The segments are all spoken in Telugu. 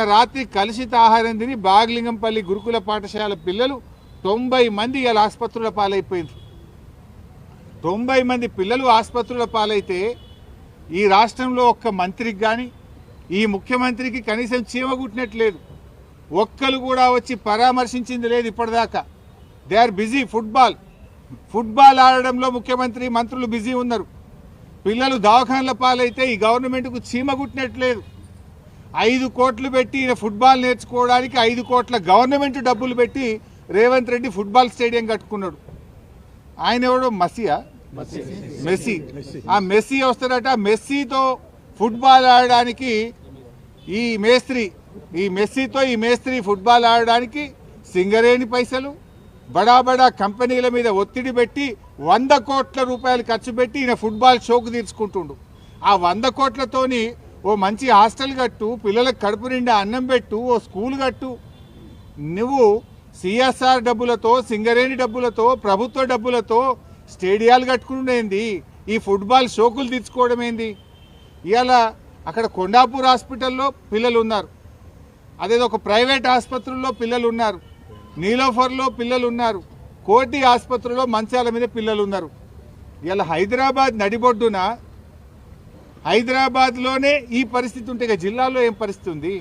నిన్న రాత్రి కలుషిత ఆహారం తిని బాగలింగంపల్లి గురుకుల పాఠశాల పిల్లలు తొంభై మంది ఇలా ఆసుపత్రుల పాలైపోయింది తొంభై మంది పిల్లలు ఆసుపత్రుల పాలైతే ఈ రాష్ట్రంలో ఒక్క మంత్రికి కానీ ఈ ముఖ్యమంత్రికి కనీసం చీమగుట్టినట్లేదు ఒక్కరు కూడా వచ్చి పరామర్శించింది లేదు ఇప్పటిదాకా. They are busy football. Football ఆడడంలో ముఖ్యమంత్రి మంత్రులు బిజీ ఉన్నారు. పిల్లలు దవాఖానల పాలైతే ఈ గవర్నమెంట్కు చీమగుట్టినట్లేదు ఐదు కోట్లు పెట్టి ఈయన ఫుట్బాల్ నేర్చుకోవడానికి ఐదు కోట్ల గవర్నమెంట్ డబ్బులు పెట్టి రేవంత్ రెడ్డి ఫుట్బాల్ స్టేడియం కట్టుకున్నాడు. ఆయన ఎవడో? మసియా మెస్సీ. ఆ మెస్సీ వస్తాడట. మెస్సీతో ఫుట్బాల్ ఆడడానికి ఈ మేస్త్రి ఈ మెస్సీతో ఈ మేస్త్రి ఫుట్బాల్ ఆడడానికి సింగరేణి పైసలు బడా బడా కంపెనీల మీద ఒత్తిడి పెట్టి వంద కోట్ల రూపాయలు ఖర్చు పెట్టి ఈయన ఫుట్బాల్ షోకు తీర్చుకుంటుండు. ఆ వంద కోట్లతోని ఓ మంచి హాస్టల్ కట్టు పిల్లలకు కడుపు నిండా అన్నం పెట్టు ఓ స్కూల్ కట్టు. నువ్వు సిఎస్ఆర్ డబ్బులతో సింగరేణి డబ్బులతో ప్రభుత్వ డబ్బులతో స్టేడియాలు కట్టుకునేంది ఈ ఫుట్బాల్ షోకులు తీర్చుకోవడం ఏంది? ఇవాళ అక్కడ కొండాపూర్ హాస్పిటల్లో పిల్లలు ఉన్నారు అదేదో ఒక ప్రైవేట్ ఆసుపత్రుల్లో పిల్లలు ఉన్నారు నీలోఫర్లో పిల్లలు ఉన్నారు కోటి ఆసుపత్రిలో మంచాల మీద పిల్లలు ఉన్నారు ఇలా హైదరాబాద్ నడిబొడ్డున హైదరాబాద్లోనే ఈ పరిస్థితి ఉంటే జిల్లాలో ఏం పరిస్థితి ఉంది?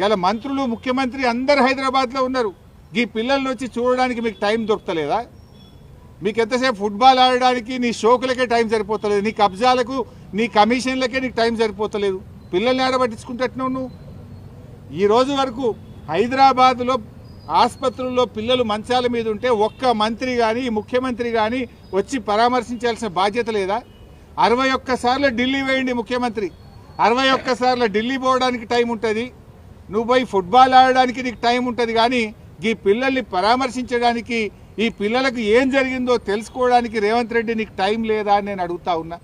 ఇలా మంత్రులు ముఖ్యమంత్రి అందరు హైదరాబాద్లో ఉన్నారు. ఈ పిల్లల్ని వచ్చి చూడడానికి మీకు టైం దొరకలేదా? మీకు ఎంతసేపు ఫుట్బాల్ ఆడడానికి నీ షోకులకే టైం సరిపోతలేదు. నీ కబ్జాలకు నీ కమిషన్లకే నీకు టైం సరిపోతలేదు. పిల్లల్ని ఆడబట్టించుకుంటున్నావు నువ్వు. ఈ రోజు వరకు హైదరాబాద్లో ఆసుపత్రుల్లో పిల్లలు మంచాల మీద ఉంటే ఒక్క మంత్రి కానీ ముఖ్యమంత్రి కానీ వచ్చి పరామర్శించాల్సిన బాధ్యత లేదా? అరవై ఒక్కసార్లు ఢిల్లీ వేయండి ముఖ్యమంత్రి. అరవై ఒక్కసార్లు ఢిల్లీ పోవడానికి టైం ఉంటుంది. నువ్వు పోయి ఫుట్బాల్ ఆడడానికి నీకు టైం ఉంటుంది కానీ ఈ పిల్లల్ని పరామర్శించడానికి ఈ పిల్లలకు ఏం జరిగిందో తెలుసుకోవడానికి రేవంత్ రెడ్డి నీకు టైం లేదా అని నేను అడుగుతా ఉన్నా.